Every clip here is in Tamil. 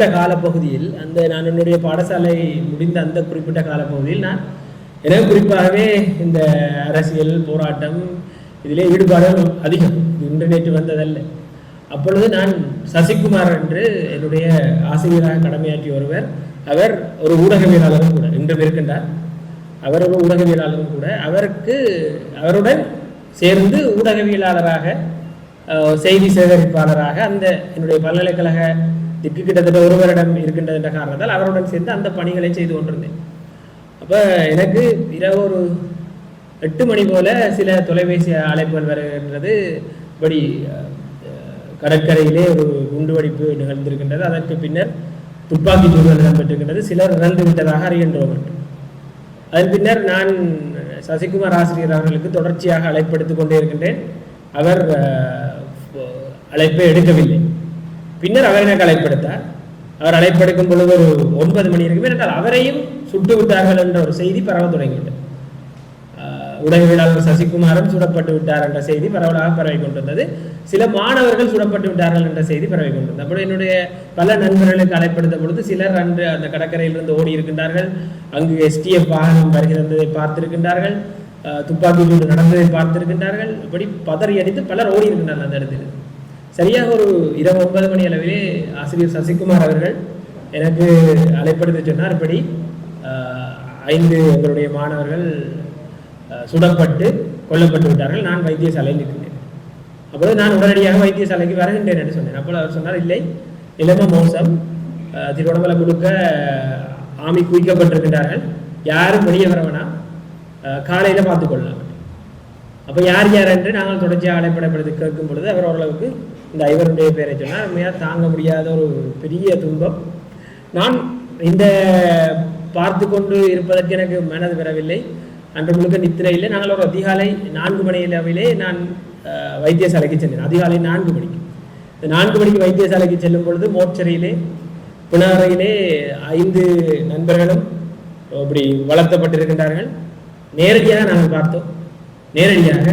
குறிப்பிட்ட காலப்பகுதியில் அந்த நான் என்னுடைய பாடசாலை முடிந்த அந்த குறிப்பிட்ட காலப்பகுதியில் நான் எனக்கு குறிப்பாகவே இந்த அரசியல் போராட்டம் இதிலே ஈடுபாடு அதிகம். இன்டர்நெட் இன்று நேற்று வந்ததல்ல. அப்பொழுது நான் சசிகுமார் என்று என்னுடைய ஆசிரியராக கடமையாற்றிய ஒருவர் அவர் ஒரு ஊடகவியலாளரும் கூட இன்றும் இருக்கின்றார். அவர் ஒரு ஊடகவியலாளரும் கூட. அவருக்கு அவருடன் சேர்ந்து ஊடகவியலாளராக செய்தி சேகரிப்பாளராக அந்த என்னுடைய பல்கலைக்கழக திக்கு கிட்டத்தட்ட ஒரு வருடம் இருக்கின்றது என்ற காரணத்தால் அவருடன் சேர்ந்து அந்த பணிகளை செய்து கொண்டிருந்தேன். அப்போ எனக்கு இரவு ஒரு எட்டு மணி போல சில தொலைபேசி அழைப்புகள் வருகின்றது. இப்படி கடற்கரையிலே ஒரு குண்டுவெடிப்பு நிகழ்ந்திருக்கின்றது. அதற்கு பின்னர் துப்பாக்கி சூடுகள் இடம்பெற்றிருக்கின்றது சிலர் இறந்து விட்டதாக அறிகின்றோம். அதன் பின்னர் நான் சசிகுமார் ஆசிரியர் அவர்களுக்கு தொடர்ச்சியாக அழைப்படுத்திக் கொண்டே இருக்கின்றேன். அவர் அழைப்பை எடுக்கவில்லை. பின்னர் அவர் எனக்கு அழைப்படுத்தார் அவர் அழைப்படுக்கும் பொழுது ஒரு ஒன்பது மணி இருக்குமே. என்றால் அவரையும் சுட்டு விட்டார்கள் என்ற ஒரு செய்தி பரவ தொடங்கிவிட்டது ஆஹ் சசிகுமாரும் சுடப்பட்டு விட்டார் என்ற செய்தி பரவலாக பரவி கொண்டிருந்தது. சில மாணவர்கள் சுடப்பட்டு விட்டார்கள் என்ற செய்தி பரவி கொண்டிருந்தது. அப்படி என்னுடைய பல நண்பர்களுக்கு அழைப்படுத்த பொழுது சிலர் அன்று அந்த கடற்கரையிலிருந்து ஓடி இருக்கின்றார்கள். அங்கு எஸ்டிஎஃப் வாகனம் வருகிறதை பார்த்திருக்கின்றார்கள். துப்பாக்கி சூடு நடந்ததை பார்த்திருக்கின்றார்கள். இப்படி பதறி அடித்து பலர் ஓடி இருக்கின்றனர் அந்த இடத்தில். சரியாக ஒரு இரவு ஒன்பது மணி அளவிலே ஆசிரியர் சசிகுமார் அவர்கள் எனக்கு அழைப்படுத்த சொன்னார். இப்படி ஐந்து எங்களுடைய மாணவர்கள் சுடப்பட்டு கொல்லப்பட்டு விட்டார்கள். நான் வைத்தியசாலையில் இருக்கின்றேன் அப்பொழுது நான் உடனடியாக வைத்தியசாலைக்கு வருகின்றேன் என்று சொன்னேன். அப்பொழுது அவர் சொன்னார் இல்லை நிலம மோசம். திருவண்ணாமலை முழுக்க ஆமி குவிக்கப்பட்டிருக்கின்றார்கள். யாரும் வெளியே வரவனா காலையில் பார்த்துக்கொள்ளலாம் அப்போ யார் யார் என்று நாங்கள் தொடர்ச்சியாக அழைப்படப்படுத்தி கேட்கும் பொழுது அவர் ஓரளவுக்கு இந்த ஐவருடைய பேரை சொன்னால் உண்மையாக தாங்க முடியாத ஒரு பெரிய துன்பம். நான் இந்த பார்த்து கொண்டு இருப்பதற்கு எனக்கு மனது பெறவில்லை அன்று முழுக்க நித்திரையில் நாங்கள் ஒரு அதிகாலை நான்கு மணி நான் வைத்தியசாலைக்கு சென்றேன். அதிகாலை நான்கு மணிக்கு. இந்த நான்கு மணிக்கு வைத்தியசாலைக்கு செல்லும் பொழுது மோட்சரியிலே பிணறையிலே ஐந்து நண்பர்களும் இப்படி வளர்த்தப்பட்டிருக்கின்றார்கள். நேரடியாக நாங்கள் பார்த்தோம். நேரடியாக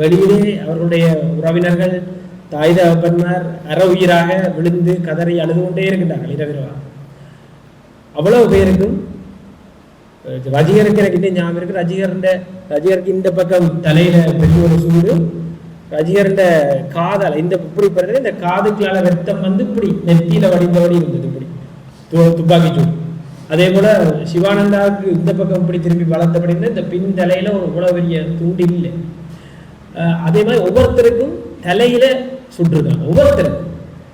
வெளியிலே அவர்களுடைய உறவினர்கள் தாய் தகப்பன்மார் அற உயிராக விழுந்து கதறி அழுது கொண்டே இருக்கின்றார்கள் இரவிரவா அவ்வளவு பேருக்கும் ரஜிகருக்கு எனக்கு இன்னும் ஞாபகம் இருக்கு. ரஜிகர்ண்ட ரஜிகருக்கு இந்த பக்கம் தலையில பெரிய ஒரு சூடு ரஜிகர்ண்ட காதல் இந்த இப்படி பிறகு இந்த காதுக்குள்ளால ரத்தம் வந்து இப்படி நெத்தியில வடிந்தபடி இருந்தது இப்படி. து- துப்பாக்கி சூடு. அதே போல சிவானந்தாவுக்கு இந்த பக்கம் இப்படி திரும்பி வளர்த்தபடி இந்த பின் தலையில ஒரு இவ்வளவு பெரிய துண்டு இல்லை. அதே மாதிரி ஒவ்வொருத்தருக்கும் தலையில சுட்டிருக்காங்க ஒவ்வொருத்தர்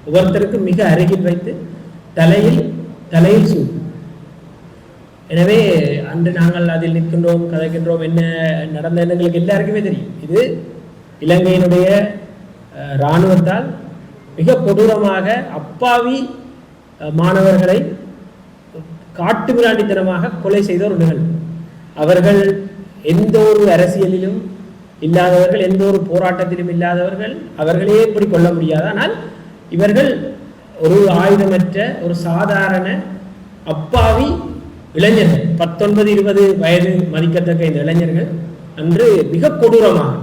ஒவ்வொருத்தருக்கும் மிக அருகில் வைத்து தலையில் தலையில் சூடு. எனவே அன்று நாங்கள் அதில் நிற்கின்றோம் கதைக்கின்றோம் என்ன நடந்த எங்களுக்கு எல்லாருக்குமே தெரியும். இது இலங்கையினுடைய இராணுவத்தால் மிக கொடூரமாக அப்பாவி மாணவர்களை காட்டு மிராண்டித்தனமாக கொலை செய்த ஒரு நிகழ்வு. அவர்கள் எந்த ஒரு அரசியலிலும் இல்லாதவர்கள் எந்த ஒரு போராட்டத்திலும் இல்லாதவர்கள் அவர்களே இப்படி கொள்ள முடியாது. ஆனால் இவர்கள் ஒரு ஆயுதமற்ற ஒரு சாதாரண அப்பாவி இளைஞர்கள். பத்தொன்பது இருபது வயது மதிக்கத்தக்க இந்த இளைஞர்கள் அன்று மிக கொடூரமாக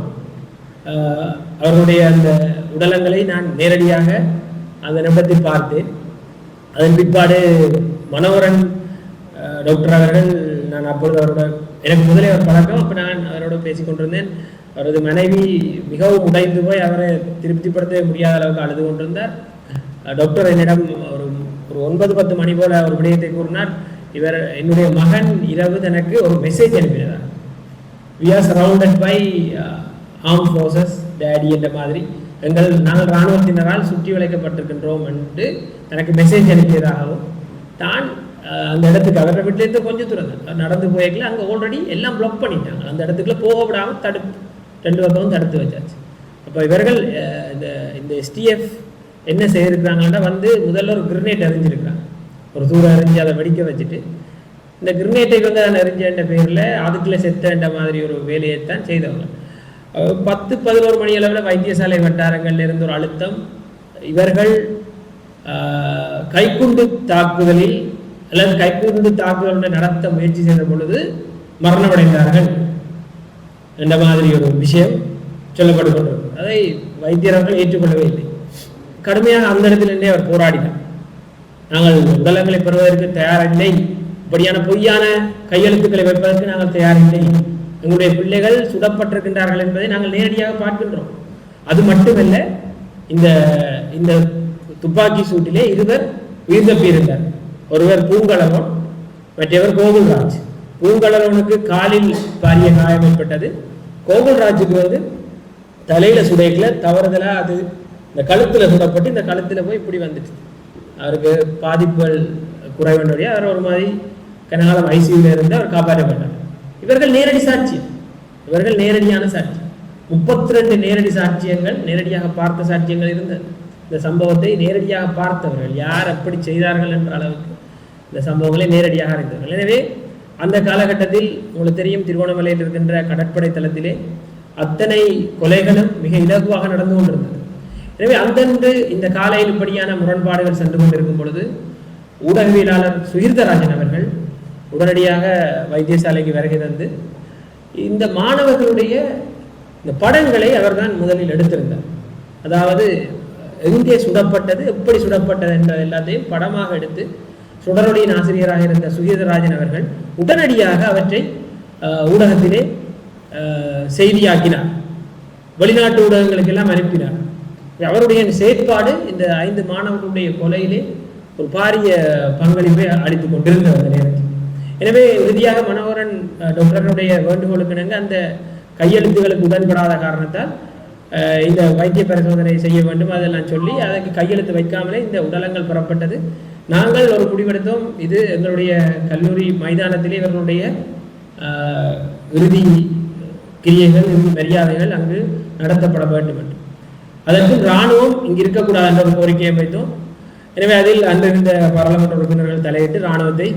ஆஹ், அவர்களுடைய அந்த உடலங்களை நான் நேரடியாக அந்த நிமிடத்தில் பார்த்தேன். அதன் பிற்பாடு மனோகரன் டாக்டர் அவர்கள் நான் அப்பொழுது அவரோட எனக்கு முதலே அவர் பழக்கம் அப்போ நான் அவரோட பேசிக்கொண்டிருந்தேன் அவரது மனைவி மிகவும் உடைந்து போய் அவரை திருப்திப்படுத்த முடியாத அளவுக்கு அழுது கொண்டிருந்தார். டாக்டர் என்னிடம் ஒரு ஒரு ஒன்பது பத்து மணி போல ஒரு விடயத்தை கூறினார். இவர் என்னுடைய மகன் இரவு எனக்கு ஒரு மெசேஜ் அனுப்பினார். We are surrounded by arm forces daddy என்ற மாதிரி. எங்கள் நாங்கள் இராணுவத்தினரால் சுற்றி வளைக்கப்பட்டிருக்கின்றோம் என்று தனக்கு மெசேஜ் அனுப்பியதாகவும் தான் அந்த இடத்துக்கு அவர்கள் வீட்டிலேருந்து கொஞ்சம் தூரம் நடந்து போயிருக்கல. அங்கே ஆல்ரெடி எல்லாம் பிளாக் பண்ணிட்டாங்க. அந்த இடத்துக்குள்ள போக விடாமல் தடுப்பு ரெண்டு பக்கமும் தடுத்து வச்சாச்சு. அப்போ இவர்கள் இந்த இந்த எஸ்டிஎஃப் என்ன செய்திருக்கிறாங்கன்னா வந்து முதல்ல ஒரு கிரினேட் அறிஞ்சிருக்கிறாங்க ஒரு தூரம் அறிஞ்சு அதை வெடிக்க வச்சுட்டு. இந்த கிரினேட்டை வந்து நான் எறிஞ்சேன்ற பேரில் அதுக்குள்ள செத்தேன்ற மாதிரி ஒரு வேலையை தான் செய்தவங்க பத்து பதினோரு மணி அளவில் வைத்தியசாலை வட்டாரங்கள்ல இருந்து ஒரு அழுத்தம். இவர்கள் கைக்குண்டு தாக்குதலில் அல்லது கைக்குண்டு தாக்குதலுடன் நடத்த முயற்சி செய்த பொழுது மரணமடைந்தார்கள். என்ற மாதிரி ஒரு விஷயம் சொல்லப்பட்டு கொண்டிருக்கிறது அதை வைத்தியர்கள் ஏற்றுக்கொள்ளவே இல்லை. கடுமையாக அந்த இடத்திலிருந்தே அவர் போராடினார். நாங்கள் உடலங்களை பெறுவதற்கு தயாரில்லை. இப்படியான பொய்யான கையெழுத்துக்களை வைப்பதற்கு நாங்கள் தயாரில்லை. எங்களுடைய பிள்ளைகள் சுடப்பட்டிருக்கின்றார்கள் என்பதை நாங்கள் நேரடியாக பார்க்கின்றோம். அது மட்டுமல்ல இந்த இந்த துப்பாக்கி சூட்டிலே இருவர் உயிர் தப்பியிருந்தார் ஒருவர் பூங்கலவன் மற்றவர் கோகுல்ராஜ். பூங்கலவனுக்கு காலில் பாரிய காயம் ஏற்பட்டது. கோகுல்ராஜுக்கு வந்து தலையில சுடைக்கல தவறுதலாக அது இந்த கழுத்துல சுடப்பட்டு இந்த கழுத்துல போய் இப்படி வந்துட்டு அவருக்கு பாதிப்புகள் குறைவனுடைய அவர் ஒரு மாதிரி கனகாலம் ஐசியூல இருந்து அவர் காப்பாற்றப்பட்டார். இவர்கள் நேரடி சாட்சியம் இவர்கள் நேரடியான சாட்சி. முப்பத்தி ரெண்டு நேரடி சாட்சியங்கள் நேரடியாக பார்த்த சாட்சியங்கள் இருந்தது. இந்த சம்பவத்தை நேரடியாக பார்த்தவர்கள் யார் அப்படி செய்தார்கள் என்ற அளவுக்கு இந்த சம்பவங்களை நேரடியாக அறிந்தவர்கள். எனவே அந்த காலகட்டத்தில் உங்களுக்கு தெரியும் திருவோணமலையில் இருக்கின்ற கடற்படை தளத்திலே அத்தனை கொலைகளும் மிக இலகுவாக நடந்து கொண்டிருந்தது. எனவே அந்தன்று இந்த காலையில் இப்படியான முரண்பாடுகள் சென்று கொண்டிருக்கும் பொழுது ஊடகவியலாளர் சுகிர்தராஜன் அவர்கள் உடனடியாக வைத்தியசாலைக்கு வருகை தந்து இந்த மாணவர்களுடைய இந்த படங்களை அவர்தான் முதலில் எடுத்திருந்தார். அதாவது எங்கே சுடப்பட்டது எப்படி சுடப்பட்டது என்ற எல்லாத்தையும் படமாக எடுத்து சுடரொளியின் ஆசிரியராக இருந்த சுகீதராஜன் அவர்கள் உடனடியாக அவற்றை ஊடகத்திலே செய்தியாக்கினார். வெளிநாட்டு ஊடகங்களுக்கெல்லாம் அனுப்பினார். அவருடைய செயற்பாடு இந்த ஐந்து மாணவர்களுடைய கொலையிலே ஒரு பாரிய பங்களிப்பை அளித்துக் கொண்டிருந்தது அந்த நேரத்தில். எனவே இறுதியாக மனோகரன் டாக்டருடைய வேண்டுகோளுக்கு இணங்க அந்த கையெழுத்துகளுக்கு உடன்படாத காரணத்தால் இந்த வைத்திய பரிசோதனை செய்ய வேண்டும் அதெல்லாம் சொல்லி அதற்கு கையெழுத்து வைக்காமலே இந்த உடலங்கள் பெறப்பட்டது. நாங்கள் ஒரு முடிவெடுத்தோம். இது எங்களுடைய கல்லூரி மைதானத்திலே இவர்களுடைய இறுதி கிரியைகள் இறுதி மரியாதைகள் அங்கு நடத்தப்பட வேண்டும் என்று. அதற்கு இராணுவம் இங்கு இருக்கக்கூடாது என்ற ஒரு கோரிக்கையை வைத்தோம். எனவே அதில் அன்றிருந்த பாராளுமன்ற உறுப்பினர்கள் தலையிட்டு இராணுவத்தை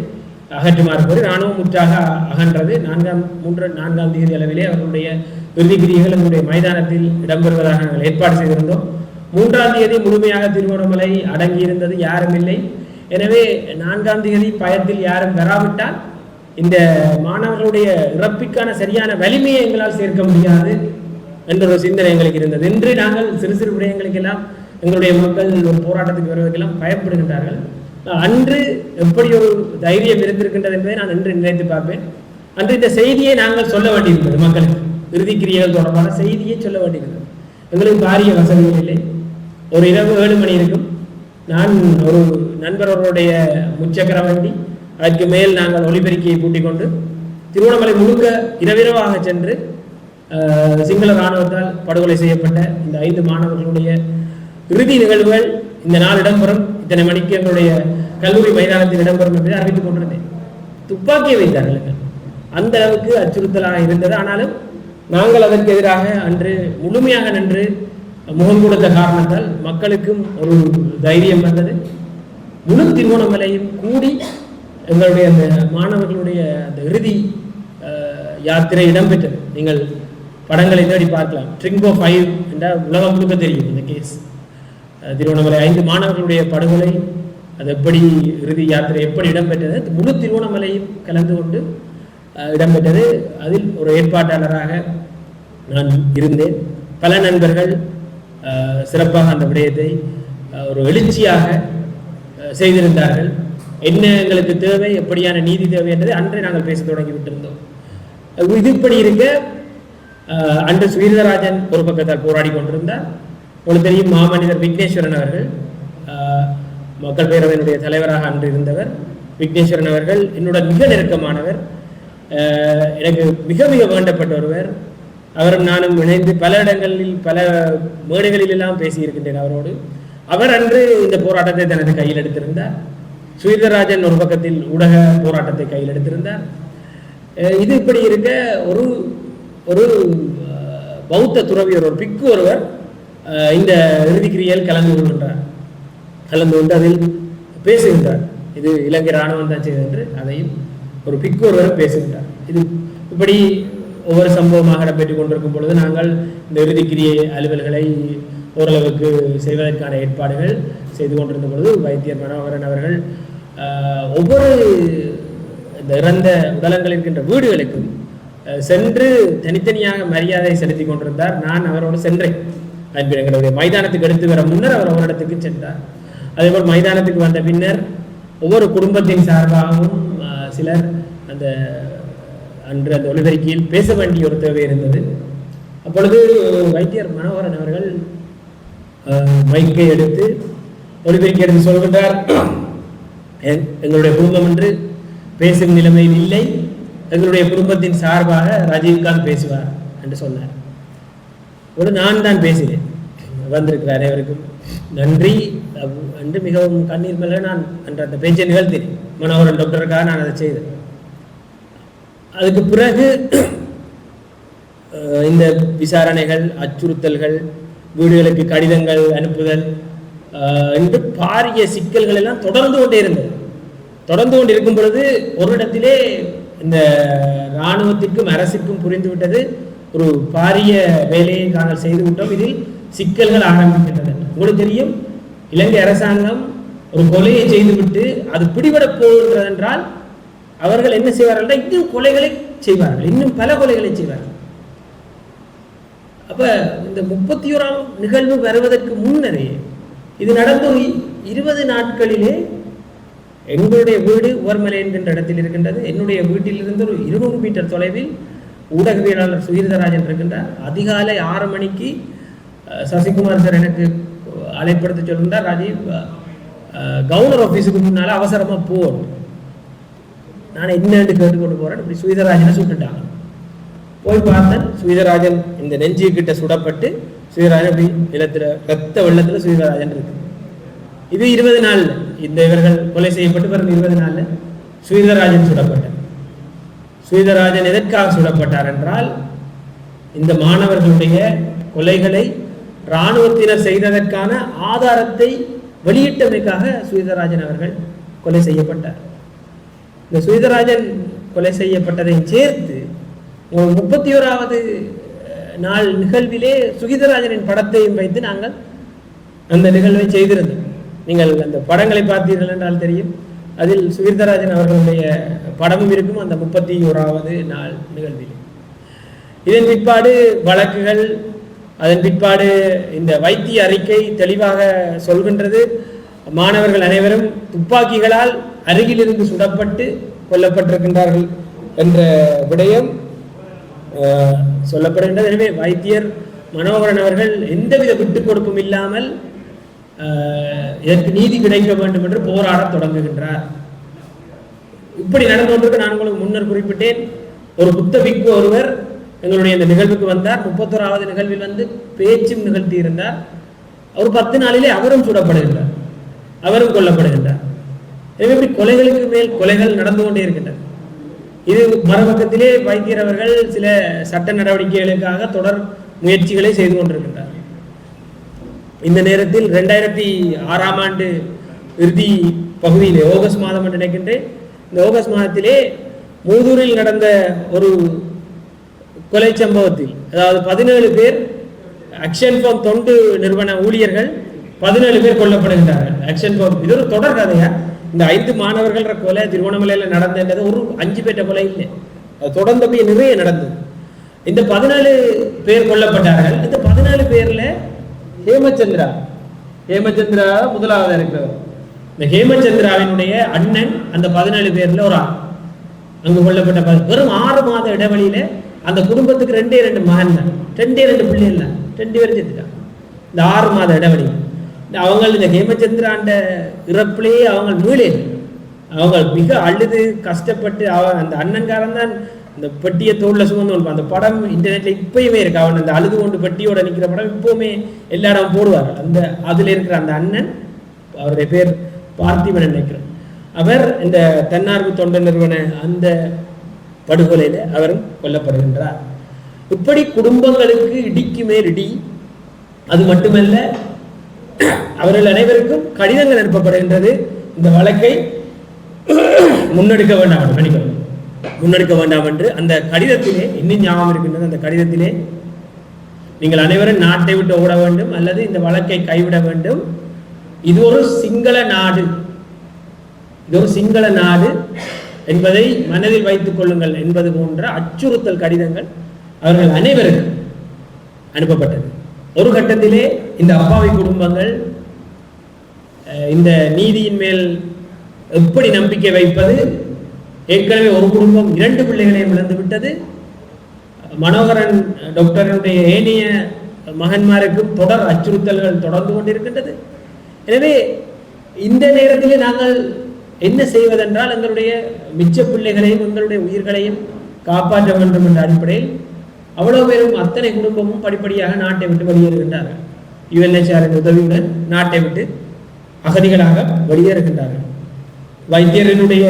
அகற்றுமாறு கோரி இராணுவம் முற்றாக அகன்றது. நான்காம் மூன்று நான்காம் தேதி அளவிலே அவர்களுடைய இறுதி கிரியைகள் எங்களுடைய மைதானத்தில் இடம்பெறுவதாக நாங்கள் ஏற்பாடு செய்திருந்தோம். மூன்றாம் தேதி முழுமையாக திருவண்ணாமலை அடங்கியிருந்தது யாரும் இல்லை. எனவே நான்காம் தேதி பயத்தில் யாரும் வராவிட்டால் இந்த மாணவர்களுடைய இறப்பிற்கான சரியான வலிமையை எங்களால் சேர்க்க முடியாது என்ற ஒரு சிந்தனை எங்களுக்கு இருந்தது. இன்று நாங்கள் சிறு சிறு விடயங்களுக்கெல்லாம் எங்களுடைய மக்கள் ஒரு போராட்டத்துக்கு வருவதற்கெல்லாம் பயப்படுகின்றார்கள். அன்று எப்படி ஒரு தைரியம் இருந்திருக்கின்றது என்பதை நான் இன்று நினைத்து பார்ப்பேன். அன்று இந்த செய்தியை நாங்கள் சொல்ல வேண்டியிருந்தது மக்களுக்கு. இறுதிக்கிரியர்கள் தொடர்பான செய்தியை சொல்ல வேண்டியிருந்தது. எங்களுக்கு பாரிய வசதிகள் இல்லை. ஒரு இரவு ஏழு மணி இருக்கும். நான் ஒரு நண்பர்களுடைய முச்சக்கர வண்டி அதற்கு மேல் நாங்கள் ஒலிபெருக்கியை பூட்டிக் கொண்டு திருவண்ணாமலை முழுக்க இரவிரவாக சென்று சிங்கள இராணுவத்தால் படுகொலை செய்யப்பட்ட இந்த ஐந்து மாணவர்களுடைய இறுதி நிகழ்வுகள் இந்த நாள் இடம்பெறும். இத்தனை மணிக்கு எங்களுடைய கல்லூரி மைதானத்தில் இடம்பெறும் என்பதை அறிவித்துக் கொண்டிருந்தேன். துப்பாக்கியை வைத்தார்கள் அந்த அளவுக்கு அச்சுறுத்தலாக இருந்தது. ஆனாலும் நாங்கள் அதற்கு எதிராக அன்று முழுமையாக நின்று முகம் கொடுத்த காரணத்தால் மக்களுக்கும் ஒரு தைரியம் வந்தது. முழு திருவோணமலையும் கூடி எங்களுடைய அந்த மாணவர்களுடைய அந்த இறுதி யாத்திரை இடம்பெற்றது. நீங்கள் படங்களை தேடி பார்க்கலாம். ட்ரிங்கோ ஃபைவ் என்ற உலகம் முழுக்க தெரியும் இந்த கேஸ் அஹ், திருவண்ணாமலை ஐந்து மாணவர்களுடைய படுகொலை அது எப்படி இறுதி யாத்திரை எப்படி இடம்பெற்றது முழு திருவண்ணாமலையும் கலந்து கொண்டு இடம்பெற்றது. அதில் ஒரு ஏற்பாட்டாளராக நான் இருந்தேன். பல நண்பர்கள் சிறப்பாக அந்த விடயத்தை ஒரு எழுச்சியாக செய்திருந்தார்கள். என்ன எங்களுக்கு தேவை எப்படியான நீதி தேவை என்றதை அன்றே நாங்கள் பேச தொடங்கி விட்டிருந்தோம். அஹ், இது இப்படி இருக்க அன்று சுவீரராஜன் ஒரு பக்கத்தால் போராடி கொண்டிருந்தார். உங்களுக்கு தெரியும் மாமனிதர் விக்னேஸ்வரன் அவர்கள் மக்கள் பேரவையினுடைய தலைவராக அன்று இருந்தவர். விக்னேஸ்வரன் அவர்கள் என்னோட மிக நெருக்கமானவர். எனக்கு மிக மிக வேண்டப்பட்ட ஒருவர். அவரும் நானும் இணைந்து பல இடங்களில் பல மேடைகளில் எல்லாம் பேசியிருக்கின்றேன் அவரோடு. அவர் அன்று இந்த போராட்டத்தை தனது கையில் எடுத்திருந்தார். சுயதராஜன் ஒரு பக்கத்தில் ஊடக போராட்டத்தை கையில் எடுத்திருந்தார். இது இப்படி இருக்க ஒரு ஒரு பௌத்த துறவியர் ஒரு பிக்கு ஒருவர் இந்த இறுதிக்கிரியில் கலந்து கொள்கின்றார். கலந்து கொண்டு அதில் பேசுகின்றார். இது இலங்கை இராணுவம் தான் செய்தது என்று அதையும் ஒரு பிக்கு ஒருவர் பேசுகின்றார். இது இப்படி ஒவ்வொரு சம்பவமாக இடம்பெற்றுக் கொண்டிருக்கும் பொழுது நாங்கள் இந்த இறுதிக்கிரியை அலுவல்களை ஓரளவுக்கு செய்வதற்கான ஏற்பாடுகள் செய்து கொண்டிருந்த பொழுது வைத்தியர் மனோகரன் அவர்கள் ஒவ்வொரு இந்த இறந்த உடலங்கள் இருக்கின்ற வீடுகளுக்கும் சென்று தனித்தனியாக மரியாதை செலுத்தி கொண்டிருந்தார். நான் அவரோடு சென்றேன். அன்பில் எங்களுடைய மைதானத்துக்கு எடுத்து வர முன்னர் அவர் ஒரு இடத்துக்கு சென்றார். அதேபோல் மைதானத்துக்கு வந்த பின்னர் ஒவ்வொரு குடும்பத்தின் சார்பாகவும் சிலர் அந்த அன்று அந்த ஒளிபெருக்கியில் பேச வேண்டிய ஒரு தேவை இருந்தது. அப்பொழுது வைத்தியர் மனோகரன் அவர்கள் மைக்கை எடுத்து ஒளிபெருக்கி எடுத்து சொல்கின்றார் "எங்- எங்களுடைய குடும்பம் என்று பேசும் நிலைமையில் இல்லை எங்களுடைய குடும்பத்தின் சார்பாக ராஜீவ்காந்த் பேசுவார் என்று சொன்னார். ஒரு நான் தான் பேசினேன். வந்திருக்கிறார் அனைவருக்கும். நன்றி. என்று மிகவும் கண்ணீர் மேல நான் அன்று அந்த பேச்சை நிகழ்த்தினேன். மனோகரன் டாக்டருக்காக நான் அதை செய்தேன். அதுக்கு பிறகு இந்த விசாரணைகள் அச்சுறுத்தல்கள் வீடுகளுக்கு கடிதங்கள் அனுப்புதல் என்று பாரிய சிக்கல்கள் எல்லாம் தொடர்ந்து கொண்டே இருந்தது. தொடர்ந்து கொண்டு இருக்கும் பொழுது ஒரு இடத்திலே இந்த இராணுவத்திற்கும் அரசுக்கும் புரிந்துவிட்டது ஒரு பாரிய வேலையை நாங்கள் செய்து விட்டோம். இதில் சிக்கல்கள் ஆரம்பிக்கின்றன. உங்களுக்கு தெரியும் இலங்கை அரசாங்கம் ஒரு கொலையை செய்துவிட்டு அது பிடிபடப் போகிறது என்றால் அவர்கள் என்ன செய்வார்கள் இன்னும் கொலைகளை செய்வார்கள். இன்னும் பல கொலைகளை செய்வார்கள். அப்ப இந்த முப்பத்தி ஓராம் நிகழ்வு வருவதற்கு முன்னரே இது நடந்த ஒரு இருபது நாட்களிலே எங்களுடைய வீடு உவர்மலை என்கின்ற இடத்தில் இருக்கின்றது. என்னுடைய வீட்டிலிருந்து ஒரு இருநூறு மீட்டர் தொலைவில் ஊடகவியலாளர் சுகீர்தராஜன் இருக்கின்றார். அதிகாலை ஆறு மணிக்கு சசிகுமார் சார் எனக்கு அழைப்படுத்த சொல்லியிருந்தார் ராஜீவ் கவர்னர் ஆஃபீஸுக்கு முன்னால் அவசரமாக போ. நான் என்னன்னு கேட்டுக்கொண்டு போறேன். இப்படி சுயதராஜனை சுட்டுட்டாங்க. போய் பார்த்தேன் சுயதராஜன் இந்த நெஞ்சு கிட்ட சுடப்பட்டு சுயராஜன் அப்படி நிலத்துல ரத்த வெள்ளத்துல சுயதராஜன் இருக்கு. இது இருபது நாள் இந்த இவர்கள் கொலை செய்யப்பட்டு பிறகு இருபது நாள்ல சுயதராஜன் சுடப்பட்டார். சுயதராஜன் எதற்காக சுடப்பட்டார் என்றால் இந்த மாணவர்களுடைய கொலைகளை இராணுவத்தினர் செய்ததற்கான ஆதாரத்தை வெளியிட்டமைக்காக சுயதராஜன் அவர்கள் கொலை செய்யப்பட்டார். இந்த சுயதராஜன் கொலை செய்யப்பட்டதையும் சேர்த்து முப்பத்தி ஓராவது நாள் நிகழ்விலே சுகிதராஜனின் படத்தையும் வைத்து நாங்கள் அந்த நிகழ்வை செய்திருந்தோம். நீங்கள் அந்த படங்களை பார்த்தீர்கள் என்றால் தெரியும். அதில் சுகிர்தராஜன் அவர்களுடைய படமும் இருக்கும் அந்த முப்பத்தி ஓராவது நாள் நிகழ்வில். இதன் பிற்பாடு வழக்குகள் அதன் பிற்பாடு இந்த வைத்திய அறிக்கை தெளிவாக சொல்கின்றது. மாணவர்கள் அனைவரும் துப்பாக்கிகளால் அருகிலிருந்து சுடப்பட்டு கொல்லப்பட்டிருக்கின்றார்கள் என்ற விடயம் சொல்லப்படுகின்றது. எனவே வைத்தியர் மனோகரன் அவர்கள் எந்தவித விட்டுக் கொடுப்பும் இல்லாமல் அஹ், இதற்கு நீதி கிடைக்க வேண்டும் என்று போராடத் தொடங்குகின்றார். இப்படி நடந்து கொண்டிருக்க நான் உங்களுக்கு முன்னர் குறிப்பிட்டேன். ஒரு புத்த பிக்கு ஒருவர் எங்களுடைய இந்த நிகழ்வுக்கு வந்தார். முப்பத்தோராவது நிகழ்வில் வந்து பேச்சும் நிகழ்த்தி இருந்தார் அவர் பத்து நாளிலே அவரும் சுடப்படுகின்றார். அவரும் கொல்லப்படுகின்றார். எனவே இப்படி கொலைகளுக்கு மேல் கொலைகள் நடந்து கொண்டே இருக்கின்றன. இது மறுபக்கத்திலே வைத்தியர் அவர்கள் சில சட்ட நடவடிக்கைகளுக்காக தொடர் முயற்சிகளை செய்து கொண்டிருக்கின்றார் இந்த நேரத்தில் ரெண்டாயிரத்தி ஆறாம் ஆண்டு இறுதி பகுதியிலே ஆகஸ்ட் மாதம் என்று நினைக்கின்றேன். இந்த ஆகஸ்ட் மாதத்திலே மூதூரில் நடந்த ஒரு கொலை சம்பவத்தில் அதாவது பதினேழு பேர் அக்ஷன் ஃபார்ம் தொண்டு நிறுவன ஊழியர்கள் பதினேழு பேர் கொல்லப்படுகின்றார்கள். அக்ஷன் ஃபார்ம் இது ஒரு தொடர் கதையா? இந்த ஐந்து மாணவர்கள் கொலை திருவண்ணாமலையில நடந்தது ஒரு அஞ்சு பேர்ட்ட கொலை. இல்லை அது தொடர்ந்து அப்படியே நிறைய நடந்தது. இந்த பதினாலு பேர் கொல்லப்பட்டார்கள். இந்த பதினாலு பேர்ல ஹேமச்சந்திரா. ஹேமச்சந்திரா முதலாவது இருக்கிறவர். இந்த ஹேமச்சந்திராவினுடைய அண்ணன் அந்த பதினாலு பேர்ல ஒரு ஆள் அங்கு கொல்லப்பட்ட வெறும் ஆறு மாத இடைவெளியில அந்த குடும்பத்துக்கு ரெண்டே ரெண்டு மகன் தான் ரெண்டே ரெண்டு பிள்ளைகள் தான். ரெண்டு பேரும் செத்துட்டாங்க இந்த ஆறு மாத இடைவெளி அவங்க இந்த ஹேமச்சந்திராண்ட இறப்பிலேயே அவங்க மீளே அவங்க மிக அழுது கஷ்டப்பட்டு அவன் அந்த அண்ணன்காரன் தான் இந்த பெட்டியை தோல்ல சுமந்து அந்த படம் இன்டர்நெட்ல இப்பயுமே இருக்கு. அவன் அந்த அழுது கொண்டு பெட்டியோட நிற்கிற படம் இப்பவுமே எல்லா இடம் போடுவார் அந்த அதுல இருக்கிற அந்த அண்ணன் அவருடைய பேர் பார்த்திபன் நினைக்கிறேன். அவர் இந்த தன்னார்வ தொண்டு நிறுவன அந்த படுகொலையில அவரும் கொல்லப்படுகின்றார். இப்படி குடும்பங்களுக்கு இடிக்கு மேல் இடி. அது மட்டுமல்ல அவர்கள் அனைவருக்கும் கடிதங்கள் அனுப்பப்படுகின்றது. இந்த வழக்கை முன்னெடுக்க வேண்டாம் என்று மன்னிக்கவும். முன்னெடுக்க வேண்டாம் என்று அந்த கடிதத்திலே இன்னும் ஞாபகம் இருக்கின்றது அந்த கடிதத்திலே நீங்கள் அனைவரும் நாட்டை விட்டு ஓட வேண்டும் அல்லது இந்த வழக்கை கைவிட வேண்டும். இது ஒரு சிங்கள நாடு. இது ஒரு சிங்கள நாடு என்பதை மனதில் வைத்துக் கொள்ளுங்கள் என்பது போன்ற அச்சுறுத்தல் கடிதங்கள் அவர்கள் அனைவருக்கும் அனுப்பப்பட்டது. ஒரு கட்டத்திலே இந்த அப்பாவி குடும்பங்கள் இந்த நீதியின் மேல் எப்படி நம்பிக்கை வைப்பது? ஏற்கனவே ஒரு குடும்பம் இரண்டு பிள்ளைகளையும் இழந்து விட்டது. மனோகரன் டாக்டருடைய ஏனைய மகன்மாருக்கும் தொடர் அச்சுறுத்தல்கள் தொடர்ந்து கொண்டிருக்கின்றது. எனவே இந்த நேரத்திலே நாங்கள் என்ன செய்வதென்றால் எங்களுடைய மிச்ச பிள்ளைகளையும் எங்களுடைய உயிர்களையும் காப்பாற்ற வேண்டும் என்ற அடிப்படையில் அவ்வளோ பேரும் அத்தனை குடும்பமும் படிப்படியாக நாட்டை விட்டு வெளியேறுகின்றார்கள். யுஎன்எச்ஆரின் உதவியுடன் நாட்டை விட்டு அகதிகளாக வெளியேறுகின்றார்கள். வைத்தியரினுடைய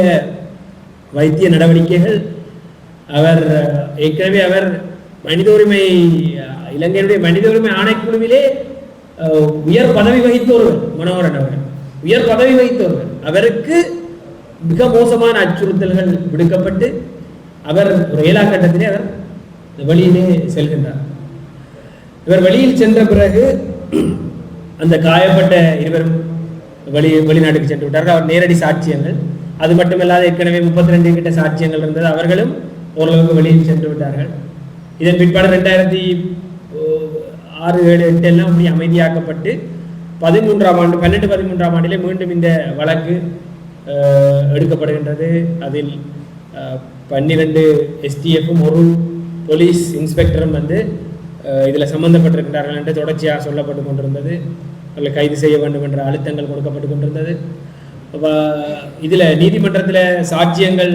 வைத்திய நடவடிக்கைகள் அவர் ஏற்கனவே அவர் மனித உரிமை இலங்கையினுடைய மனித உரிமை ஆணைக்குழுவிலே உயர் பதவி வகித்த ஒருவர் மனோகரன் அவர்கள். உயர் பதவி வகித்த ஒருவர் அவருக்கு மிக மோசமான அச்சுறுத்தல்கள் விடுக்கப்பட்டு அவர் ஒரு ஏழாம் கட்டத்திலே அவர் வழியிலே செல்கின்றார். இவர் வெளியில் சென்ற பிறகு அந்த காயப்பட்ட இருவரும் வெளி வெளிநாட்டுக்கு சென்று விட்டார்கள். அவர் நேரடி சாட்சியங்கள். அது மட்டுமல்லாத ஏற்கனவே முப்பத்தி ரெண்டு கிட்ட சாட்சியங்கள் இருந்தது. அவர்களும் ஓரளவுக்கு வெளியில் சென்று விட்டார்கள். இதன் பிற்பாடு ரெண்டாயிரத்தி ஆறு ஏழு எட்டு எல்லாம் அப்படி அமைதியாக்கப்பட்டு பதிமூன்றாம் ஆண்டு பன்னெண்டு பதிமூன்றாம் ஆண்டிலே மீண்டும் இந்த வழக்கு எடுக்கப்படுகின்றது. அதில் பன்னிரெண்டு பன்னிரண்டு எஸ்டிஎஃப்பும் ஒரு போலீஸ் இன்ஸ்பெக்டரும் வந்து இதில் சம்மந்தப்பட்டிருக்கிறார்கள் என்று தொடர்ச்சியாக சொல்லப்பட்டு கொண்டிருந்தது. அவர்களை கைது செய்ய வேண்டும் என்ற அழுத்தங்கள் கொடுக்கப்பட்டு கொண்டிருந்தது. இதில் நீதிமன்றத்தில் சாட்சியங்கள்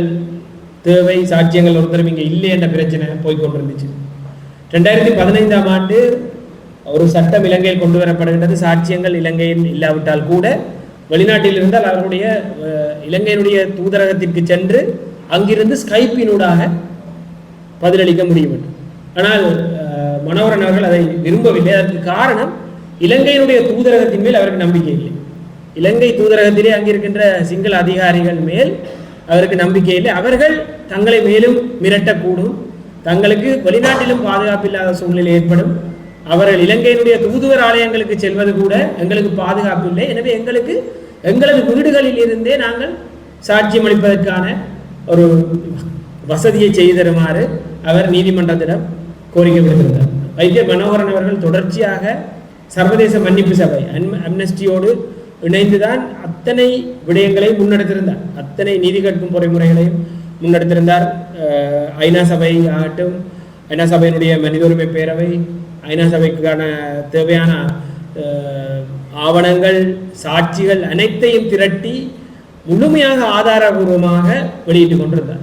தேவை சாட்சியங்கள் ஒருத்தரும் இங்கே இல்லை என்ற பிரச்சனை போய்கொண்டிருந்துச்சு ரெண்டாயிரத்தி பதினைந்தாம் ஆண்டு ஒரு சட்டம் இலங்கையில் கொண்டு வரப்படுகின்றது. சாட்சியங்கள் இலங்கையில் இல்லாவிட்டால் கூட வெளிநாட்டில் இருந்தால் அவர்களுடைய இலங்கையினுடைய தூதரகத்திற்கு சென்று அங்கிருந்து ஸ்கைப்பினூடாக பதிலளிக்க முடியும். என்று. ஆனால் மனோகரன் அவர்கள் அதை விரும்பவில்லை. அதற்கு காரணம் இலங்கையினுடைய தூதரகத்தின் மேல் அவருக்கு நம்பிக்கை இல்லை. இலங்கை தூதரகத்திலே அங்கிருக்கின்ற சிங்கள அதிகாரிகள் மேல் அவருக்கு நம்பிக்கை இல்லை. அவர்கள் தங்களை மேலும் மிரட்டக்கூடும். தங்களுக்கு வெளிநாட்டிலும் பாதுகாப்பில்லாத சூழ்நிலை ஏற்படும். அவர்கள் இலங்கையினுடைய தூதுவர் ஆலயங்களுக்கு செல்வது கூட எங்களுக்கு பாதுகாப்பு இல்லை. எனவே எங்களுக்கு எங்களது வீடுகளில் இருந்தே நாங்கள் சாட்சியம் அளிப்பதற்கான ஒரு வசதியை செய்து தருமாறு அவர் நீதிமன்றத்திடம் கோரிக்கை விடுத்திருந்தார் வைத்திய மனோகரன் அவர்கள் தொடர்ச்சியாக சர்வதேச மன்னிப்பு சபை அன்- அம்னஸ்டியோடு இணைந்துதான் அத்தனை விடயங்களை முன்னெடுத்திருந்தார். அத்தனை நீதி கேட்கும் பொறிமுறைகளையும் முன்னெடுத்திருந்தார். ஐநா சபை ஆகட்டும் ஐநா சபையினுடைய மனித உரிமை பேரவை ஐநா சபைக்கான தேவையான ஆவணங்கள் சாட்சிகள் அனைத்தையும் திரட்டி முழுமையாக ஆதாரபூர்வமாக வெளியிட்டு கொண்டிருந்தார்.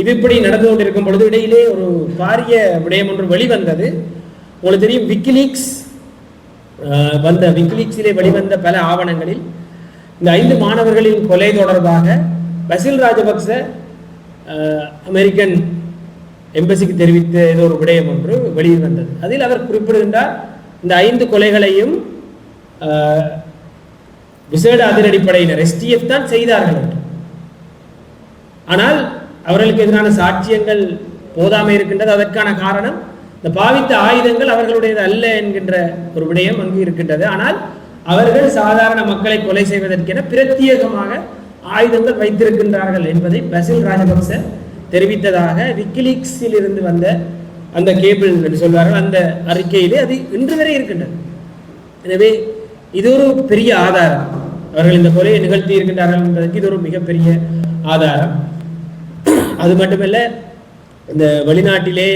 இது இப்படி நடந்து கொண்டிருக்கும் பொழுது இடையிலே ஒரு பாரிய விடயம் ஒன்று வெளிவந்தது. உங்களுக்கு தெரியும் விக்கிலீக்ஸ் வந்த விக்கிலீக்ஸிலே வெளிவந்த பல ஆவணங்களில் இந்த ஐந்து மாணவர்களின் கொலை தொடர்பாக பசில் ராஜபக்ச அமெரிக்கன் எம்பசிக்கு தெரிவித்த ஏதோ ஒரு விடயம் ஒன்று வெளியில் வந்தது அதில் அவர் குறிப்பிடுகின்றார் இந்த ஐந்து கொலைகளையும் விசேட அதிரடிப்படையினர் எஸ்டிஎஃப் தான் செய்தார்கள் என்று. ஆனால் அவர்களுக்கு எதிரான சாட்சியங்கள் போதாமை இருக்கின்றது. அதற்கான காரணம் இந்த பாவித்த ஆயுதங்கள் அவர்களுடையது அல்ல என்கின்ற ஒரு விடயம் அங்கு இருக்கின்றது. ஆனால் அவர்கள் சாதாரண மக்களை கொலை செய்வதற்கென பிரத்யேகமாக ஆயுதங்கள் வைத்திருக்கின்றார்கள் என்பதை பசில் ராஜபக்ச தெரிவித்ததாக விக்கிலீக்ஸில் இருந்து வந்த அந்த கேபிள் என்று சொல்வார்கள். அந்த அறிக்கையிலே அது இன்று வரை இருக்கின்றது. எனவே இது ஒரு பெரிய ஆதாரம். அவர்கள் இந்த கொலையை நிகழ்த்தி இருக்கின்றார்கள் என்பதற்கு இது ஒரு மிகப்பெரிய ஆதாரம். அது மட்டுமல்ல இந்த வெளிநாட்டிலே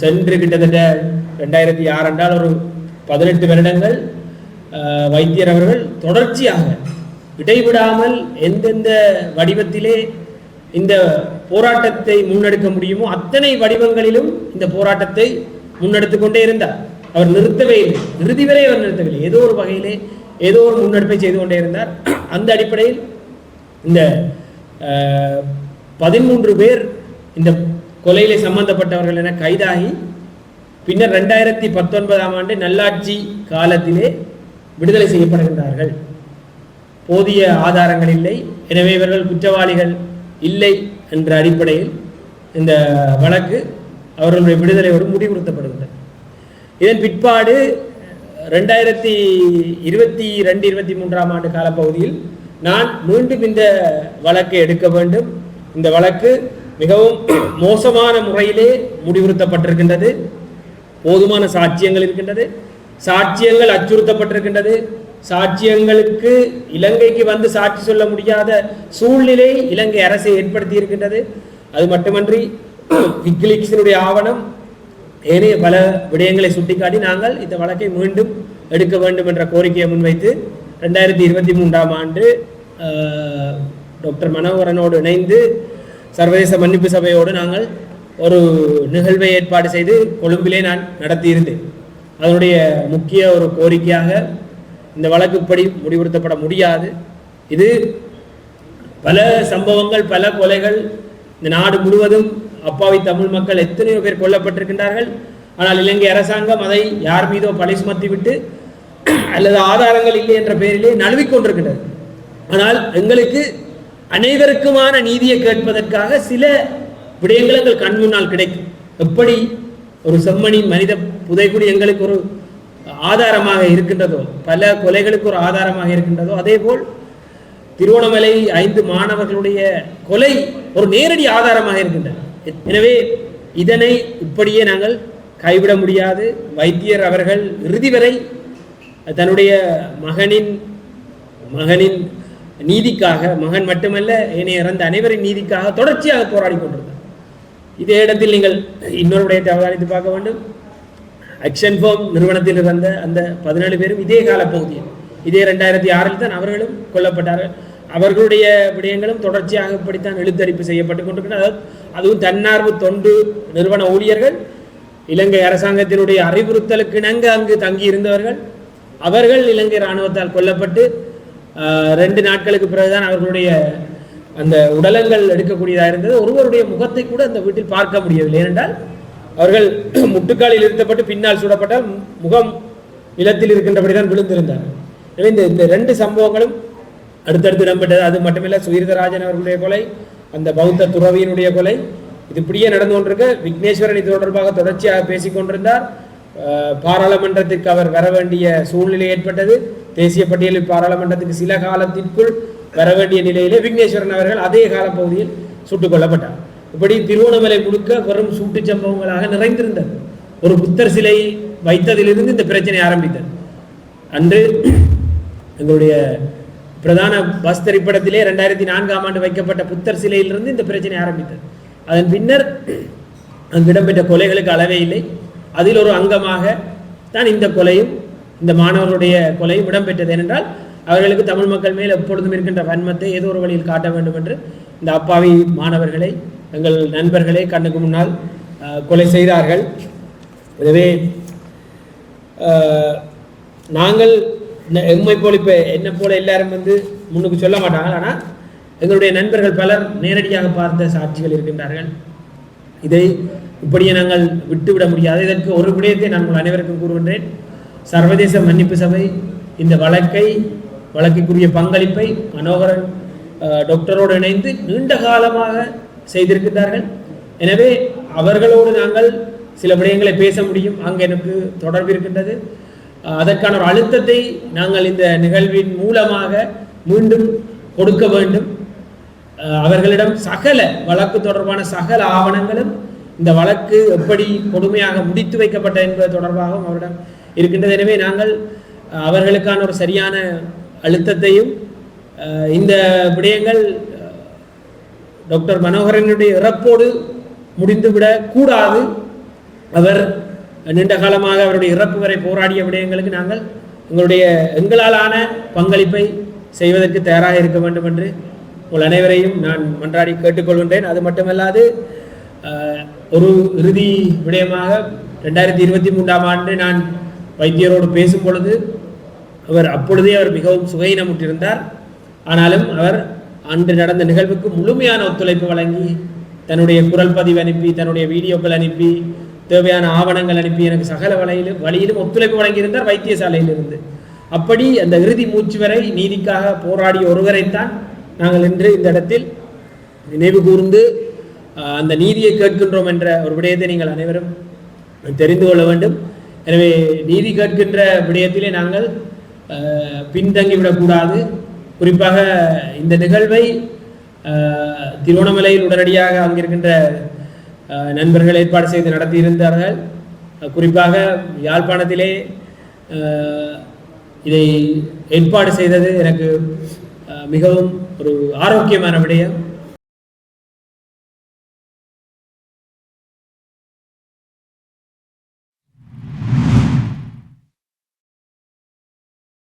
சென்று கிட்டத்தட்ட ரெண்டாயிரத்தி ஆறு என்றால் ஒரு பதினெட்டு வருடங்கள் வைத்தியர் அவர்கள் தொடர்ச்சியாக இடைவிடாமல் எந்தெந்த வடிவத்திலே இந்த போராட்டத்தை முன்னெடுக்க முடியுமோ அத்தனை வடிவங்களிலும் இந்த போராட்டத்தை முன்னெடுத்து கொண்டே இருந்தார். அவர் நிறுத்தவே இல்லை. இறுதி வரை அவர் நிறுத்தவில்லை. ஏதோ ஒரு வகையிலே ஏதோ ஒரு முன்னெடுப்பை செய்து கொண்டே இருந்தார். அந்த அடிப்படையில் இந்த பதிமூன்று பேர் இந்த கொலையிலே சம்பந்தப்பட்டவர்கள் என கைதாகி பின்னர் ரெண்டாயிரத்தி பத்தொன்பதாம் ஆண்டு நல்லாட்சி காலத்திலே விடுதலை செய்யப்படுகின்றார்கள். போதிய ஆதாரங்கள் இல்லை. எனவே இவர்கள் குற்றவாளிகள் இல்லை என்ற அடிப்படையில் இந்த வழக்கு அவர்களுடைய விடுதலையோடு முடிவுறுத்தப்படுகின்றது. இதன் பிற்பாடு ரெண்டாயிரத்தி இருபத்தி ரெண்டு இருபத்தி மூன்றாம் ஆண்டு காலப்பகுதியில் நான் மீண்டும் இந்த வழக்கை எடுக்க வேண்டும். இந்த வழக்கு மிகவும் மோசமான முறையிலே முடிவுறுத்தப்பட்டிருக்கின்றது. போதுமான சாட்சியங்கள் இருக்கின்றது. சாட்சியங்கள் அச்சுறுத்தப்பட்டிருக்கின்றது. சாட்சியங்களுக்கு இலங்கைக்கு வந்து சாட்சி சொல்ல முடியாத சூழ்நிலை இலங்கை அரசை ஏற்படுத்தி இருக்கின்றது அது மட்டுமன்றி விக்கிலீக்ஸினுடைய ஆவணம் ஏனைய பல விடயங்களை சுட்டிக்காட்டி நாங்கள் இந்த வழக்கை மீண்டும் எடுக்க வேண்டும் என்ற கோரிக்கையை முன்வைத்து ரெண்டாயிரத்தி இருபத்தி மூன்றாம் ஆண்டு டாக்டர் மனோகரனோடு இணைந்து சர்வதேச மன்னிப்பு சபையோடு நாங்கள் ஒரு நிகழ்வை ஏற்பாடு செய்து கொழும்பிலே நான் நடத்தியிருந்தேன். அதனுடைய முக்கிய ஒரு கோரிக்கையாக இந்த வழக்கு இப்படி முடிவுறுத்தப்பட முடியாது. இது பல சம்பவங்கள் பல கொலைகள் இந்த நாடு முழுவதும் அப்பாவி தமிழ் மக்கள் எத்தனையோ பேர் கொல்லப்பட்டிருக்கின்றார்கள். ஆனால் இலங்கை அரசாங்கம் அதை யார் மீதோ பழி சுமத்தி விட்டு அல்லது ஆதாரங்கள் இல்லை என்ற பெயரிலே நழுவிக்கொண்டிருக்கின்றது. ஆனால் எங்களுக்கு அனைவருக்குமான நீதியை கேட்பதற்காக சில விடயங்கள் எங்கள் கண் முன்னால் கிடைக்கும். எப்படி ஒரு செம்மணி மனித புதைக்குடி எங்களுக்கு ஒரு ஆதாரமாக இருக்கின்றதோ பல கொலைகளுக்கு ஒரு ஆதாரமாக இருக்கின்றதோ அதே போல் திருவோணமலை ஐந்து மாணவர்களுடைய கொலை ஒரு நேரடி ஆதாரமாக இருக்கின்றன எனவே இதனை இப்படியே நாங்கள் கைவிட முடியாது. வைத்தியர் அவர்கள் இறுதி வரை தன்னுடைய மகனின் மகனின் நீதிக்காக மகன் மட்டுமல்ல ஏனைய இறந்த அனைவரின் நீதிக்காக தொடர்ச்சியாக போராடி கொண்டிருந்தார். இதே இடத்தில் நீங்கள் இன்னொரு விடயத்தை அவதானித்து பார்க்க வேண்டும். அக்ஷன் ஃபோம் நிறுவனத்தில் இருந்த அந்த பதினேழு பேரும் இதே கால பகுதியில் இதே ரெண்டாயிரத்தி ஆறில் தான் அவர்களும் கொல்லப்பட்டார்கள். அவர்களுடைய விடயங்களும் தொடர்ச்சியாக இப்படித்தான் எழுத்தறிப்பு செய்யப்பட்டு கொண்டிருக்கின்றன அதுவும் தன்னார்வ தொண்டு நிறுவன ஊழியர்கள் இலங்கை அரசாங்கத்தினுடைய அறிவுறுத்தலுக்கு இணங்க அங்கு தங்கி இருந்தவர்கள் அவர்கள் இலங்கை இராணுவத்தால் கொல்லப்பட்டு ரெண்டு நாட்களுக்கு பிறகுதான் அவர்களுடைய அந்த உடலங்கள் எடுக்கக்கூடியதாக இருந்தது. ஒருவருடைய முகத்தை கூட அந்த வீட்டில் பார்க்க முடியவில்லை. ஏனென்றால் அவர்கள் முட்டுக்காலில் இருத்தப்பட்டு பின்னால் சுடப்பட்டால் முகம் நிலத்தில் இருக்கின்றபடி தான் விழுந்திருந்தார் எனவே இந்த இந்த ரெண்டு சம்பவங்களும் அடுத்தடுத்து இடம்பெற்றது. அது மட்டுமில்ல சுயீர்தராஜன் அவர்களுடைய கொலை அந்த பௌத்த துறவியினுடைய கொலை இது இப்படியே நடந்து கொண்டிருக்க விக்னேஸ்வரன் இது தொடர்பாக தொடர்ச்சியாக பேசிக் கொண்டிருந்தார் பாராளுமன்றத்திற்கு அவர் வர வேண்டிய சூழ்நிலை ஏற்பட்டது. தேசிய பட்டியலில் பாராளுமன்றத்துக்கு சில காலத்திற்குள் வர வேண்டிய நிலையிலே விக்னேஸ்வரன் அவர்கள் அதே காலப்பகுதியில் சுட்டுக் கொல்லப்பட்டார். இப்படி திருவோணமலை முழுக்க வெறும் சூட்டுச் சம்பவங்களாக நிறைந்திருந்தது. ஒரு புத்தர் சிலை வைத்ததிலிருந்து இந்த பிரச்சனை ஆரம்பித்தது. அன்று எங்களுடைய பிரதான பஸ் திரைப்படத்திலே ரெண்டாயிரத்தி நான்காம் ஆண்டு வைக்கப்பட்ட புத்தர் சிலையிலிருந்து இந்த பிரச்சனை ஆரம்பித்தது. அதன் பின்னர் அங்கு இடம்பெற்ற கொலைகளுக்கு அளவே இல்லை. அதில் ஒரு அங்கமாக தான் இந்த கொலையும் இந்த மாணவர்களுடைய கொலையும் இடம்பெற்றது ஏனென்றால் அவர்களுக்கு தமிழ் மக்கள் மேல் எப்பொழுதும் இருக்கின்ற வன்மத்தை ஏதோ ஒரு வழியில் காட்ட வேண்டும் என்று இந்த அப்பாவி மாணவர்களை எங்கள் நண்பர்களே கண்ணுக்கு முன்னால் கொலை செய்தார்கள். எனவே நாங்கள் ந- எம்மை போல் இப்போ என்னை போல எல்லாரும் வந்து முன்னுக்கு சொல்ல மாட்டாங்க ஆனால் எங்களுடைய நண்பர்கள் பலர் நேரடியாக பார்த்த சாட்சிகள் இருக்கின்றார்கள். இதை இப்படியே நாங்கள் விட்டுவிட முடியாது. இதற்கு ஒரு விடயத்தை நான் உங்கள் அனைவருக்கும் கூறுகின்றேன். சர்வதேச மன்னிப்பு சபை இந்த வழக்கை வழக்கிற்குரிய பங்களிப்பை மனோகரன் டாக்டரோடு இணைந்து நீண்ட காலமாக செய்திருக்கின்றார்கள். எனவே அவர்களோடு நாங்கள் சில விடயங்களை பேச முடியும். அங்கு எனக்கு தொடர்பு இருக்கின்றது. அதற்கான ஒரு அழுத்தத்தை நாங்கள் இந்த நிகழ்வின் மூலமாக மீண்டும் கொடுக்க வேண்டும். அவர்களிடம் சகல வழக்கு தொடர்பான சகல ஆவணங்களும் இந்த வழக்கு எப்படி கொடுமையாக முடித்து வைக்கப்பட்ட என்பது தொடர்பாகவும் அவரிடம் இருக்கின்றது. எனவே நாங்கள் அவர்களுக்கான ஒரு சரியான அழுத்தத்தையும் இந்த விடயங்கள் டாக்டர் மனோகரனுடைய இறப்போடு முடிந்துவிடக் கூடாது அவர் நீண்ட காலமாக அவருடைய இறப்பு வரை போராடிய விடயங்களுக்கு நாங்கள் எங்களுடைய எங்களாலான பங்களிப்பை செய்வதற்கு தயாராக இருக்க வேண்டும் என்று உங்கள் அனைவரையும் நான் மன்றாடி கேட்டுக்கொள்கின்றேன். அது மட்டுமல்லாது ஒரு இறுதி விடயமாக ரெண்டாயிரத்தி இருபத்தி மூன்றாம் ஆண்டு நான் வைத்தியரோடு பேசும் பொழுது அவர் அப்பொழுதே அவர் மிகவும் சுகையினமுற்றிருந்தார் ஆனாலும் அவர் அன்று நடந்த நிகழ்வுக்கு முழுமையான ஒத்துழைப்பு வழங்கி தன்னுடைய குரல் பதிவு அனுப்பி தன்னுடைய வீடியோக்கள் அனுப்பி தேவையான ஆவணங்கள் அனுப்பி எனக்கு சகல வழியிலும் வழியிலும் ஒத்துழைப்பு வழங்கியிருந்தார் வைத்தியசாலையிலிருந்து. அப்படி அந்த இறுதி மூச்சு வரை நீதிக்காக போராடிய ஒருவரைத்தான் நாங்கள் இன்று இந்த இடத்தில் நினைவு கூர்ந்து அந்த நீதியை கேட்கின்றோம் என்ற ஒரு விடயத்தை நீங்கள் அனைவரும் தெரிந்து கொள்ள வேண்டும். எனவே நீதி கேட்கின்ற விடயத்திலே நாங்கள் பின்தங்கிவிடக்கூடாது குறிப்பாக இந்த நிகழ்வை திருவண்ணாமலையில் உடனடியாக அங்கிருக்கின்ற நண்பர்கள் ஏற்பாடு செய்து நடத்தியிருந்தார்கள். குறிப்பாக யாழ்ப்பாணத்திலே இதை ஏற்பாடு செய்தது எனக்கு மிகவும் ஒரு ஆரோக்கியமான விடயம்.